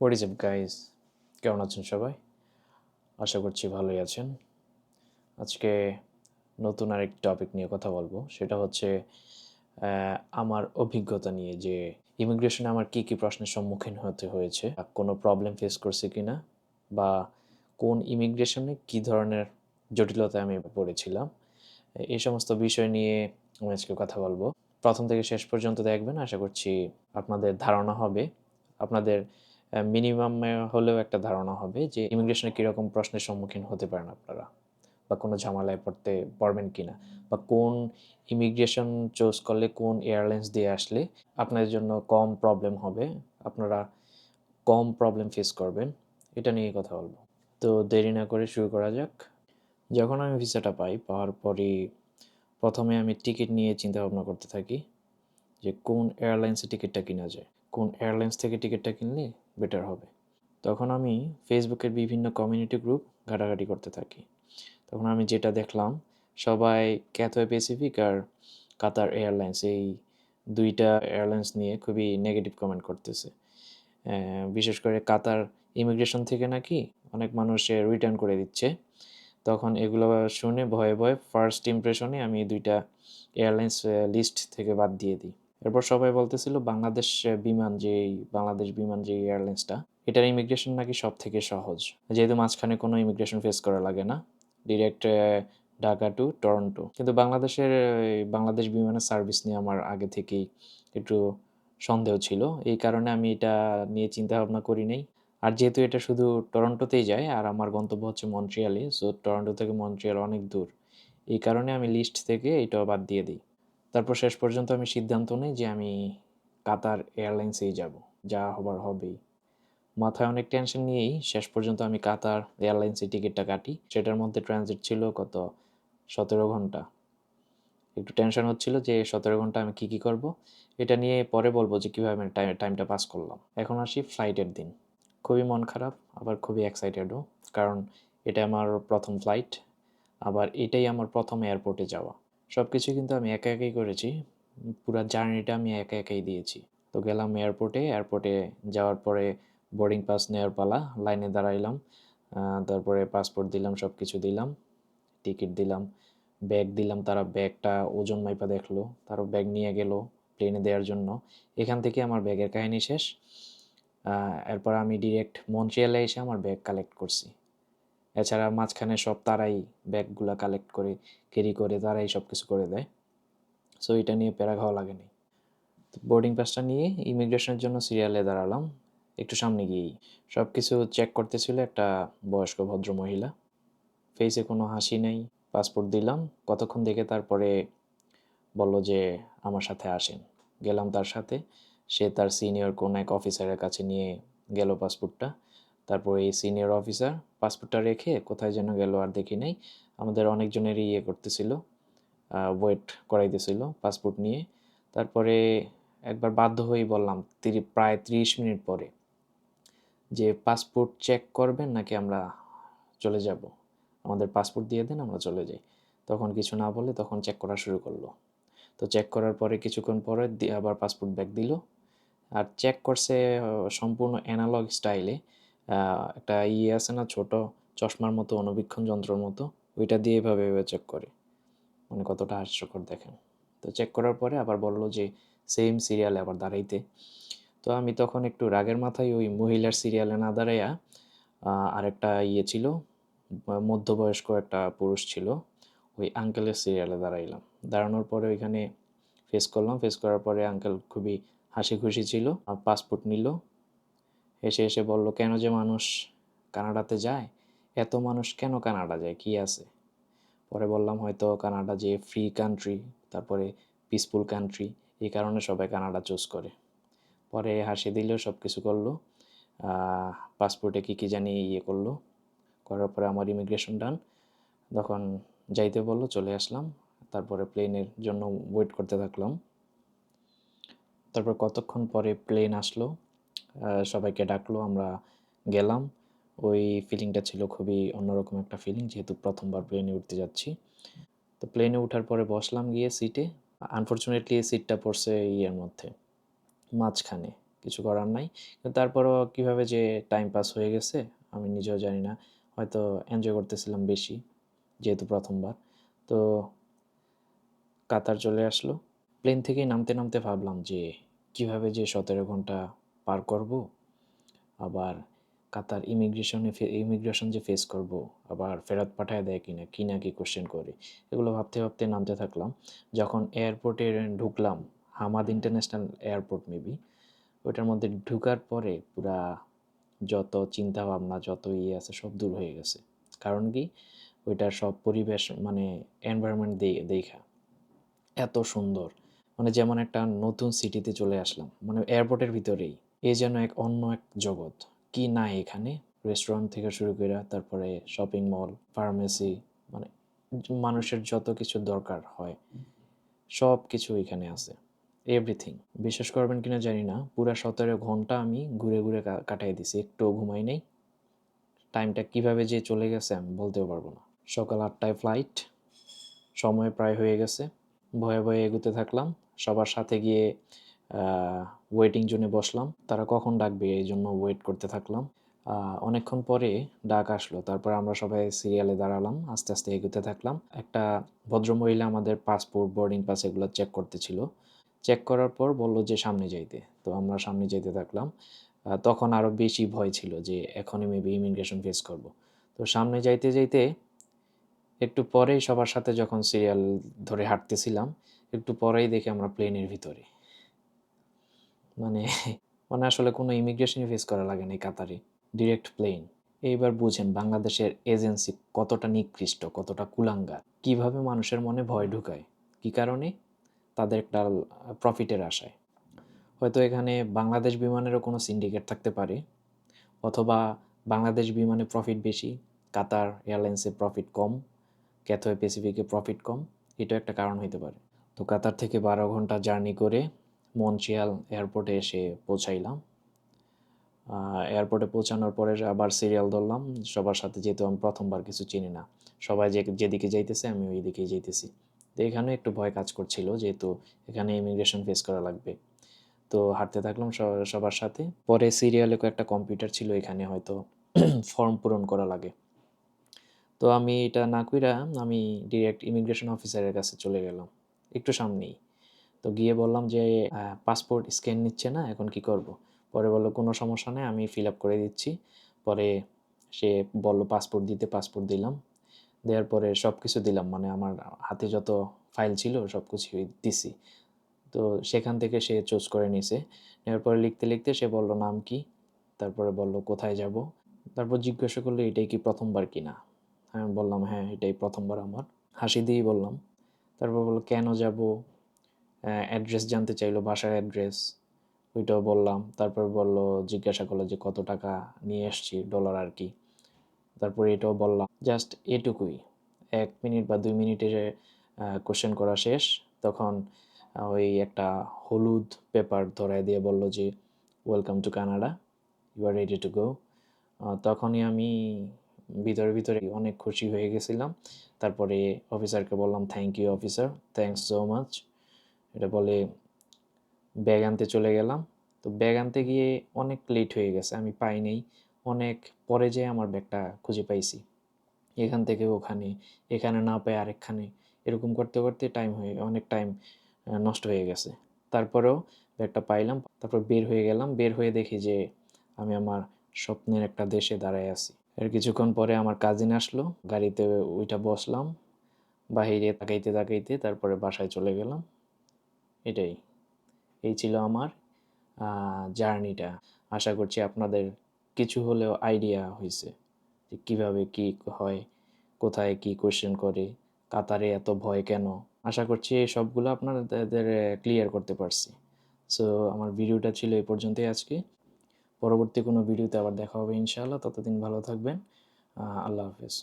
What is up guys কেমন আছেন সবাই? আশা করছি ভালোই আছেন। আজকে নতুন আরেক টপিক নিয়ে কথা বলব। সেটা হচ্ছে আমার অভিজ্ঞতা নিয়ে যে ইমিগ্রেশনে আমার কি কি প্রশ্নের সম্মুখীন হতে হয়েছে কোনো প্রবলেম ফেস করছি কিনা, বা কোন ইমিগ্রেশনে কি ধরনের জটিলতায় আমি পড়েছিলাম, এই সমস্ত বিষয় নিয়ে আমি আজকে কথা বলব। প্রথম থেকে শেষ পর্যন্ত দেখবেন, আশা করছি আপনাদের ধারণা হবে। আপনাদের মিনিমাম হলেও একটা ধারণা হবে যে ইমিগ্রেশনে কীরকম প্রশ্নের সম্মুখীন হতে পারেন আপনারা বা কোনো ঝামেলায় পড়তে পারবেন কিনা বা কোন ইমিগ্রেশন চুজ করলে কোন এয়ারলাইন্স দিয়ে আসলে আপনাদের জন্য কম প্রবলেম হবে, আপনারা কম প্রবলেম ফেস করবেন, এটা নিয়ে কথা বলব। তো দেরি না করে শুরু করা যাক। যখন আমি ভিসাটা পাই, পাওয়ার পরই প্রথমে আমি টিকিট নিয়ে চিন্তা ভাবনা করতে থাকি যে কোন এয়ারলাইন্সে টিকিটটা কিনা যায়। কোন এয়ারলাইন্স থেকে টিকিটটা কিনলে বেটার হবে। তখন আমি ফেসবুকের বিভিন্ন কমিউনিটি গ্রুপ ঘাটাঘাটি করতে থাকি। তখন আমি যেটা দেখলাম, সবাই ক্যাথওয়ে প্যাসিফিক আর কাতার এয়ারলাইন্স এই দুইটা এয়ারলাইন্স নিয়ে খুবই নেগেটিভ কমেন্ট করতেছে। বিশেষ করে কাতার ইমিগ্রেশন থেকে নাকি অনেক মানুষ রিটার্ন করে দিচ্ছে। তখন এগুলো শুনে ভয়ে ভয়ে ফার্স্ট ইমপ্রেশনে আমি দুইটা এয়ারলাইন্স লিস্ট থেকে বাদ দিয়ে দিই। এরপর সবাই বলতেছিল বাংলাদেশ বিমান যে বাংলাদেশ বিমান যে এয়ারলাইন্সটা এটার ইমিগ্রেশন নাকি সব থেকে সহজ। যেহেতু মাঝখানে কোনো ইমিগ্রেশন ফেস করা লাগে না। ডিরেক্ট ঢাকা টু টরন্টো কিন্তু বাংলাদেশের বাংলাদেশ বিমানের সার্ভিস নিয়ে আমার আগে থেকেই একটু সন্দেহ ছিল। এই কারণে আমি এটা নিয়ে চিন্তা ভাবনা করি নাই। আর যেহেতু এটা শুধু টরন্টোতেই যায়, আর আমার গন্তব্য হচ্ছে মন্ট্রিয়ালে সো টরন্টো থেকে মন্ট্রিয়াল অনেক দূর। এই কারণে আমি লিস্ট থেকে এটা বাদ দিয়ে দিই। তারপর শেষ পর্যন্ত আমি সিদ্ধান্ত নিই যে আমি কাতার এয়ারলাইন্সেই যাব। যা হবার হবেই। মাথায় অনেক টেনশন নিয়েই শেষ পর্যন্ত আমি কাতার এয়ারলাইন্সের টিকিটটা কাটি। সেটার মধ্যে ট্রানজিট ছিল কত? সতেরো ঘণ্টা। একটু টেনশন হচ্ছিল যে সতেরো ঘণ্টা আমি কী কী করব? এটা নিয়ে পরে বলব যে কীভাবে আমি টাইম টাইমটা পাস করলাম। এখন আসি ফ্লাইটের দিন। খুবই মন খারাপ, আবার খুবই এক্সাইটেডও। কারণ এটা আমার প্রথম ফ্লাইট। আবার এটাই আমার প্রথম এয়ারপোর্টে যাওয়া। সব কিছু কিন্তু আমি একা একাই করেছি। পুরো জার্নিটা আমি একা একাই দিয়েছি। তো গেলাম এয়ারপোর্টে এয়ারপোর্টে যাওয়ার পরে বোর্ডিং পাস নেওয়ার পালা লাইনে দাঁড়াইলাম তারপরে পাসপোর্ট দিলাম সব কিছু দিলাম টিকিট দিলাম ব্যাগ দিলাম, তারা ব্যাগটা ওজন মাইপা দেখল, তারও ব্যাগ নিয়ে গেল প্লেনে দেওয়ার জন্য। এখান থেকে আমার ব্যাগের কাহিনী শেষ। এরপর আমি ডিরেক্ট মন্ট্রিয়ালে এসে আমার ব্যাগ কালেক্ট করছি। এছাড়া মাঝখানে সব তারাই ব্যাগগুলো কালেক্ট করে ক্যারি করে, তারাই সব কিছু করে দেয়। সো এটা নিয়ে প্যারা খাওয়া লাগেনি। বোর্ডিং পাসটা নিয়ে ইমিগ্রেশনের জন্য সিরিয়ালে দাঁড়ালাম। একটু সামনে গিয়েই। সব কিছু চেক করতেছিল একটা বয়স্ক ভদ্র মহিলা ফেসে কোনো হাসি নেই পাসপোর্ট দিলাম। কতক্ষণ দেখে তারপরে বলল যে আমার সাথে আসেন। গেলাম তার সাথে। সে তার সিনিয়র কোনো এক অফিসারের কাছে নিয়ে গেল পাসপোর্টটা তারপর এই সিনিয়র অফিসার পাসপোর্টটা রেখে কোথায় যেন গেল আর দেখি নাই। আমাদের অনেকজনেরই ইয়ে করতেছিল ওয়েট করাইতেছিল পাসপোর্ট নিয়ে। তারপরে একবার বাধ্য হয়েই বললাম, তিরি, প্রায় ত্রিশ মিনিট পরে যে পাসপোর্ট চেক করবেন নাকি আমরা চলে যাব? আমাদের পাসপোর্ট দিয়ে দেন, আমরা চলে যাই। তখন কিছু না বলে তখন চেক করা শুরু করল। তো চেক করার পরে কিছুক্ষণ পরে আবার পাসপোর্ট ব্যাক দিল। আর চেক করছে সম্পূর্ণ অ্যানালগ স্টাইলে একটা ইয়ে আছে না, ছোট চশমার মতো অনুবীক্ষণ যন্ত্রের মতো, ওইটা দিয়ে এভাবে এভাবে চেক করে। মানে কতটা হাস্যকর দেখেন। তো চেক করার পরে আবার বলল যে সেম সিরিয়ালে আবার দাঁড়াইতে। তো আমি তখন একটু রাগের মাথায় ওই মহিলার সিরিয়ালে না দাঁড়াইয়া আরেকটা ইয়ে ছিল, মধ্যবয়স্ক একটা পুরুষ ছিল, ওই আঙ্কেলের সিরিয়ালে দাঁড়াইলাম। দাঁড়ানোর পরে ওইখানে ফেস করলাম ফেস করার পরে আঙ্কেল খুবই হাসি খুশি ছিল, পাসপোর্ট নিল এসে এসে বলল, কেন যে মানুষ কানাডাতে যায়? এত মানুষ কেন কানাডা যায়? কি আছে? পরে বললাম, হয়তো কানাডা যে ফ্রি কান্ট্রি তারপরে পিসফুল কান্ট্রি এই কারণে সবাই কানাডা চুজ করে। পরে হাসি দিল সব কিছু করল পাসপোর্টে কী কী জানি ইয়ে করল। করার পরে আমার ইমিগ্রেশন ডান তখন যাইতে বলল, চলে আসলাম। তারপরে প্লেনের জন্য ওয়েট করতে থাকলাম। তারপর কতক্ষণ পরে প্লেন আসলো? সবাইকে ডাকলো, আমরা গেলাম। ওই ফিলিংটা ছিল খুবই অন্যরকম একটা ফিলিং যেহেতু প্রথমবার প্লেনে উঠতে যাচ্ছি। তো প্লেনে ওঠার পরে বসলাম গিয়ে সিটে আনফর্চুনেটলি সিটটা পড়ছে ইয়ের মধ্যে, মাঝখানে, কিছু করার নাই। কিন্তু তারপরও কীভাবে যে টাইম পাস হয়ে গেছে, আমি নিজেও জানি না। হয়তো এনজয় করতেছিলাম বেশি, যেহেতু প্রথমবার। তো কাতার চলে আসলো। প্লেন থেকেই নামতে নামতে ভাবলাম যে, কীভাবে যে সতেরো ঘণ্টা পার করব, আবার কাতার ইমিগ্রেশনে ইমিগ্রেশন যে ফেস করব, আবার ফেরত পাঠায় দেয় কিনা, কি না কি কোশ্চেন করে, এগুলো ভাবতে ভাবতে নামতে থাকলাম। যখন এয়ারপোর্টে ঢুকলাম, হামাদ ইন্টারন্যাশনাল এয়ারপোর্ট মেবি ওইটার মধ্যে ঢুকার পরে পুরা যত চিন্তা ভাবনা, যত ইয়ে আছে সব দূর হয়ে গেছে। কারণ কি? ওইটার সব পরিবেশ মানে এনভায়রনমেন্ট দেখা। এত সুন্দর। মানে যেমন একটা নতুন সিটিতে চলে আসলাম। মানে এয়ারপোর্টের ভিতরেই। এ যেন এক অন্য এক জগৎ। কি নাই এখানে? রেস্টুরেন্ট থেকে শুরু করে তারপরে শপিং মল ফার্মেসি মানে মানুষের যত কিছু দরকার হয় সব কিছু এখানে আছে। এভরিথিং বিশ্বাস করবেন কিনা জানি না, পুরো সতেরো ঘণ্টা আমি ঘুরে ঘুরে কাটাই দিছি, একটুও ঘুমাই নেই। টাইমটা কীভাবে যে চলে গেছে আমি বলতেও পারব না। সকাল আটটায় ফ্লাইট সময় প্রায় হয়ে গেছে। ভয়ে ভয়ে এগুতে থাকলাম। সবার সাথে গিয়ে ওয়েটিং জোনে বসলাম। তারা কখন ডাকবে এই জন্য ওয়েট করতে থাকলাম। অনেকক্ষণ পরে ডাক আসলো। তারপর আমরা সবাই সিরিয়ালে দাঁড়ালাম, আস্তে আস্তে এগোতে থাকলাম। একটা ভদ্রমহিলা আমাদের পাসপোর্ট বোর্ডিং পাস এগুলো চেক করতেছিল। চেক করার পর বলল যে, সামনে যাইতে। তো আমরা সামনে যেতে থাকলাম। তখন আরও বেশি ভয় ছিল যে, এখনই মেবি ইমিগ্রেশন ফেস করব। তো সামনে যাইতে যাইতে একটু পরেই সবার সাথে যখন সিরিয়াল ধরে হাঁটতেছিলাম, একটু পরেই দেখি আমরা প্লেনের ভিতরে। মানে মানে আসলে কোনো ইমিগ্রেশনই ফেস করা লাগে না কাতারে ডিরেক্ট প্লেন এইবার বুঝেন বাংলাদেশের এজেন্সি কতটা নিকৃষ্ট, কতটা কুলাঙ্গার, কীভাবে মানুষের মনে ভয় ঢুকায়, কি কারণে? তাদের একটা প্রফিটের আশায়। হয়তো এখানে বাংলাদেশ বিমানেরও কোনো সিন্ডিকেট থাকতে পারে, অথবা বাংলাদেশ বিমানে প্রফিট বেশি, কাতার এয়ারলাইন্সে প্রফিট কম ক্যাথওয়ে প্যাসিফিকে প্রফিট কম, এটাও একটা কারণ হতে পারে। তো কাতার থেকে বারো ঘণ্টা জার্নি করে মনচিয়াল এয়ারপোর্টে এসে পৌঁছাইলাম। এয়ারপোর্টে পৌঁছানোর পরে আবার সিরিয়াল ধরলাম, সবার সাথে যেহেতু আমি প্রথমবার কিছু চিনি না, সবাই যে যেদিকে যাইতেছে আমি ওই দিকেই যাইতেছি। তো এখানে একটু ভয় কাজ করছিল যেহেতু এখানে ইমিগ্রেশন ফেস করা লাগবে। তো হাঁটতে থাকলাম সবার সাথে। পরে সিরিয়ালে একটা কম্পিউটার ছিল, এখানে হয়তো ফর্ম পূরণ করা লাগে। তো আমি এটা না কইরা আমি ডিরেক্ট ইমিগ্রেশন অফিসারের কাছে চলে গেলাম, একটু সামনেই। তো গিয়ে বললাম যে পাসপোর্ট স্ক্যান নিচ্ছে না, এখন কি করব? পরে বলল, কোনো সমস্যা নেই, আমি ফিল আপ করে দিচ্ছি। পরে সে বলল পাসপোর্ট দিতে পাসপোর্ট দিলাম। দেওয়ার পরে সব কিছু দিলাম মানে আমার হাতে যত ফাইল ছিল সব কিছু দিছি। তো সেখান থেকে সে চুজ করে নিছে। নেওয়ার পরে লিখতে লিখতে সে বলল, নাম কি? তারপরে বলল, কোথায় যাব? তারপর জিজ্ঞাসা করল, এটাই কি প্রথমবার কি না? আমি বললাম হ্যাঁ এটাই প্রথমবার আমার। হাসি দিয়েই বললাম। তারপর বলল, কেন যাব? অ্যাড্রেস জানতে চাইলো, বাসার অ্যাড্রেস ওইটাও বললাম। তারপর বলল, জিজ্ঞাসা করল যে কত টাকা নিয়ে এসছি ডলার আর কি। তারপরে এটাও বললাম জাস্ট এটুকুই। এক মিনিট বা দুই মিনিটে কোশ্চেন করা শেষ। তখন ওই একটা হলুদ পেপার ধরায় দিয়ে বলল যে welcome to Canada you are ready to go তখনই আমি ভিতরে ভিতরে অনেক খুশি হয়ে গেছিলাম। তারপরে অফিসারকে বললাম thank you officer thanks so much এটা বলে ব্যাগ আনতে চলে গেলাম। তো ব্যাগ আনতে গিয়ে অনেক লেট হয়ে গেছে, আমি পাই নাই অনেক পরে যেয়ে আমার ব্যাগটা খুঁজে পাইছি। এখান থেকে ওখানে, এখানে না পাই আরেকখানে, এরকম করতে করতে টাইম হয়ে, অনেক টাইম নষ্ট হয়ে গেছে। তারপরেও ব্যাগটা পাইলাম, তারপর বের হয়ে গেলাম। বের হয়ে দেখি যে আমি আমার স্বপ্নের একটা দেশে দাঁড়ায় আছি। এর কিছুক্ষণ পরে আমার কাজিন আসলো, গাড়িতে ওইটা বসলাম বাহিরে তাকাইতে তাকাইতে তারপরে বাসায় চলে গেলাম। এটাই। এই ছিল আমার জার্নিটা। আশা করছি আপনাদের কিছু হলেও আইডিয়া হয়েছে যে কীভাবে কি হয়, কোথায় কি কোয়েশ্চেন করে, কাতারে এত ভয় কেন? আশা করছি এই সবগুলো আপনাদের ক্লিয়ার করতে পারছি। সো আমার ভিডিওটা ছিল এই পর্যন্তই আজকে। পরবর্তী কোনো ভিডিওতে আবার দেখা হবে ইনশাআল্লাহ। ততদিন ভালো থাকবেন। আল্লাহ হাফেজ।